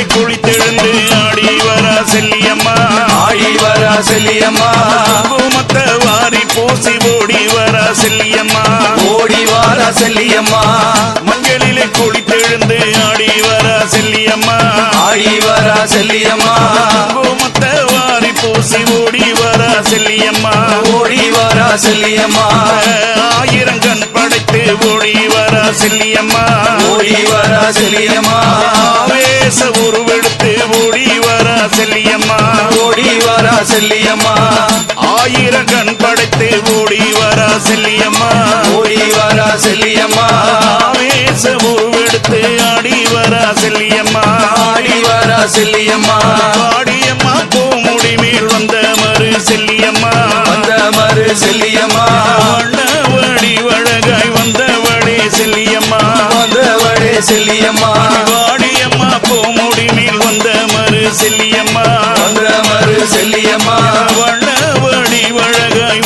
மஞ்சளிலே குளித்தெழுந்து ஆடி வரா செல்லியம்மா. ஆடி வரா செல்லியம்மா குங்குமத்தை வாரி பூசி ஓடி வரா செல்லியம்மா ஓடி வாரா செல்லியம்மா மஞ்சளிலே குளித்தெழுந்து ஆடி வரா செல்லியம்மா. ஆடி வரா செல்லியம்மா குங்குமத்தை வாரி பூசி ஓடி வரா செல்லியம்மா. ஓடி வரா செல்லியம்மா ஆயிரம் கண் படைத்து ஓடி வரா செல்லியம்மா ஓடி வரா செல்லியம்மா. ஆவேச உருவெடுத்து ஓடி வரா செல்லியம்மா. ஓடி வரா செல்லியம்மா. ஆயிரம் கண் படைத்து ஓடி வரா செல்லியம்மா. ஓடி வரா செல்லியம்மா. ஆவேச உருவெடுத்து ஆடி வரா செல்லியம்மா. ஆடி வரா செல்லியம்மா. பாடியம்மா பூமுடி மேல் வந்த மறு செல்லியம்மா. வந்த மறு செல்லியம்மா. வண்ணவடி வழகாய் வந்தவளே செல்லியம்மா. வந்தவளே செல்லியம்மா. செல்லியம்மா. வந்த மறு செல்லியம்மா.